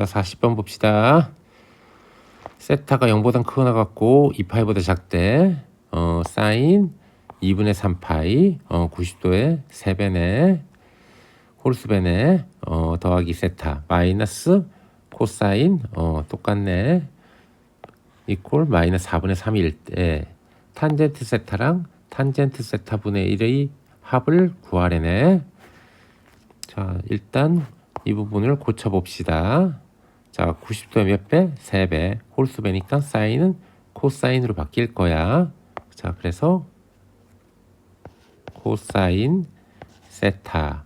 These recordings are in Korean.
자, 40번 봅시다. 세타가 0보다 크거나 같고 2파이보다 작대. 어, 사인 2분의 3파이 어, 90도에 3배네. 홀수배네. 어, 더하기 세타 마이너스 코사인 어, 똑같네. 이꼴 마이너스 4분의 3일 때 탄젠트 세타랑 탄젠트 세타 분의 1의 합을 구하래네. 자, 일단 이 부분을 고쳐봅시다. 자, 90도에 몇 배? 3배. 홀수배니까 사인은 코사인으로 바뀔 거야. 자, 그래서 코사인 세타.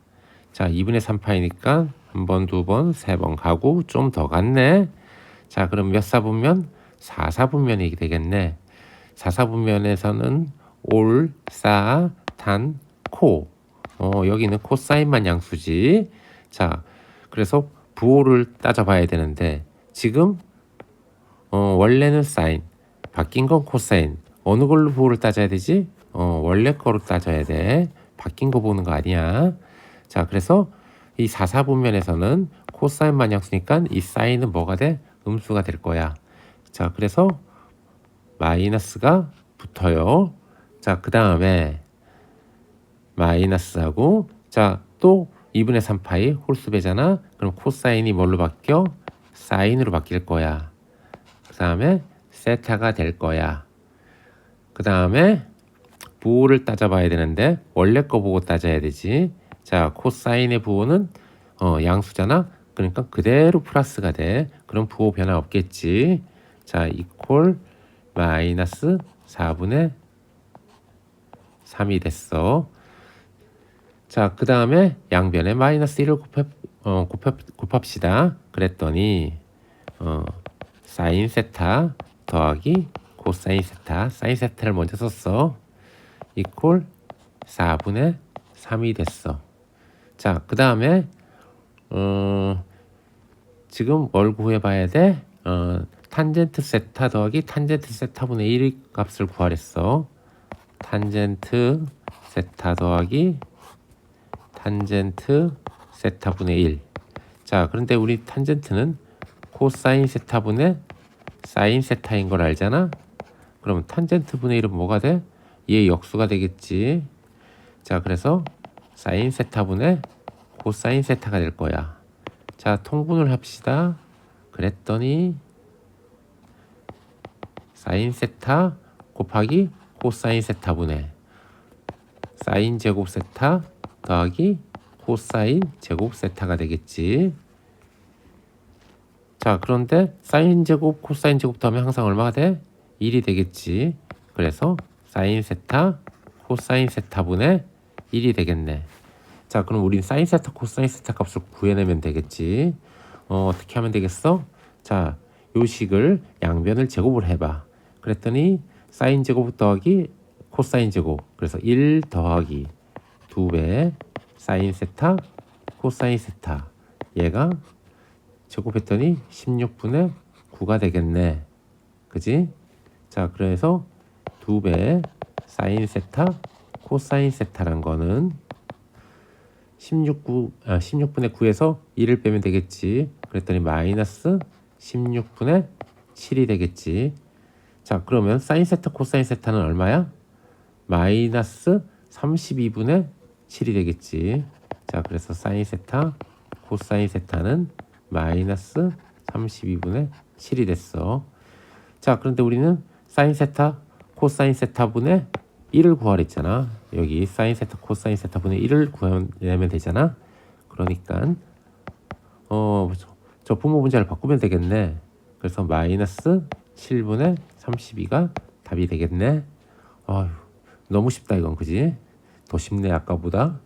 자, 2분의 3파이니까 한 번, 두 번, 세 번 가고 좀 더 갔네. 자, 그럼 몇 사분면? 4사분면이 되겠네. 4사분면에서는 올, 사, 탄, 코. 어, 여기는 코사인만 양수지. 자, 그래서 부호를 따져봐야 되는데 지금 어, 원래는 사인, 바뀐 건 코사인. 어느 걸로 부호를 따져야 되지? 어, 원래 거로 따져야 돼. 바뀐 거 보는 거 아니야. 자, 그래서 이 사사분면에서는 코사인만 양수니까 이 사인은 뭐가 돼? 음수가 될 거야. 자, 그래서 마이너스가 붙어요. 자, 그 다음에 마이너스하고 자, 또 2분의 3파이 홀수배잖아. 그럼 코사인이 뭘로 바뀌어? 사인으로 바뀔 거야. 그 다음에 세타가 될 거야. 그 다음에 부호를 따져봐야 되는데 원래 거 보고 따져야 되지. 자, 코사인의 부호는 어, 양수잖아. 그러니까 그대로 플러스가 돼. 그럼 부호 변화 없겠지. 자, 이퀄 마이너스 4분의 3이 됐어. 자, 그 다음에 양변에 마이너스 1을 곱합, 어, 곱합, 곱합시다. 그랬더니, 어, 사인 세타 더하기 코사인 세타, 사인 세타를 먼저 썼어. 이퀄 4분의 3이 됐어. 자, 그 다음에, 어, 지금 뭘 구해봐야 돼? 어, 탄젠트 세타 더하기 탄젠트 세타분의 1의 값을 구하랬어. 탄젠트 세타 더하기 탄젠트 세타분의 1. 자, 그런데 우리 탄젠트는 코사인 세타분의 사인 세타인 걸 알잖아? 그러면 탄젠트 분의 1은 뭐가 돼? 얘 역수가 되겠지. 자, 그래서 사인 세타분의 코사인 세타가 될 거야. 자, 통분을 합시다. 그랬더니 사인 세타 곱하기 코사인 세타분의 사인 제곱 세타 더하기 코사인 제곱 세타가 되겠지. 자, 그런데 사인 제곱 코사인 제곱 더하면 항상 얼마가 돼? 1이 되겠지. 그래서 사인 세타 코사인 세타분의 1이 되겠네. 자, 그럼 우린 사인 세타 코사인 세타 값을 구해내면 되겠지. 어, 어떻게 하면 되겠어? 자, 요 식을 양변을 제곱을 해봐. 그랬더니 사인 제곱 더하기 코사인 제곱. 그래서 1 더하기 2배 사인 세타 코사인 세타. 얘가 제곱했더니 16분의 9가 되겠네. 그지? 자, 그래서 2배 사인 세타 코사인 세타란 거는 16, 아, 16분의 9에서 1을 빼면 되겠지. 그랬더니 마이너스 16분의 7이 되겠지. 자, 그러면 사인 세타 코사인 세타는 얼마야? 마이너스 32분의 7이 되겠지. 자, 그래서 사인 세타 코사인 세타는 마이너스 32분의 7이 됐어. 자, 그런데 우리는 사인 세타 코사인 세타분의 1을 구하랬잖아. 여기 사인 세타 코사인 세타분의 1을 구하면 되잖아. 그러니까 어, 저, 저 분모 분자를 바꾸면 되겠네. 그래서 마이너스 7분의 32가 답이 되겠네. 아휴, 너무 쉽다 이건 그지? 더 쉽네 아까보다.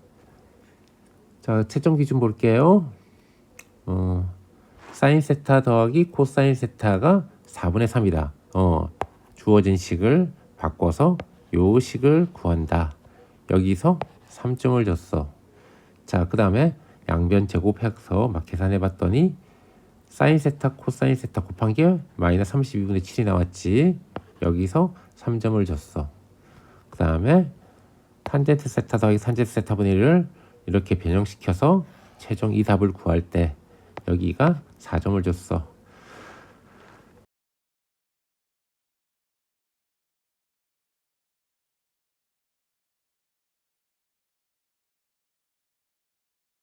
자, 채점 기준 볼게요. 어, 사인 세타 더하기 코사인 세타가 4분의 3이다. 어, 주어진 식을 바꿔서 요 식을 구한다. 여기서 3점을 줬어. 자, 그 다음에 양변 제곱 해서 막 계산해 봤더니 사인 세타 코사인 세타 곱한 게 마이너스 32분의 7이 나왔지. 여기서 3점을 줬어. 그 다음에 탄젠트 세타 더하기 탄젠트 세타 분의 1을 이렇게 변형시켜서 최종 이 답을 구할 때 여기가 4점을 줬어.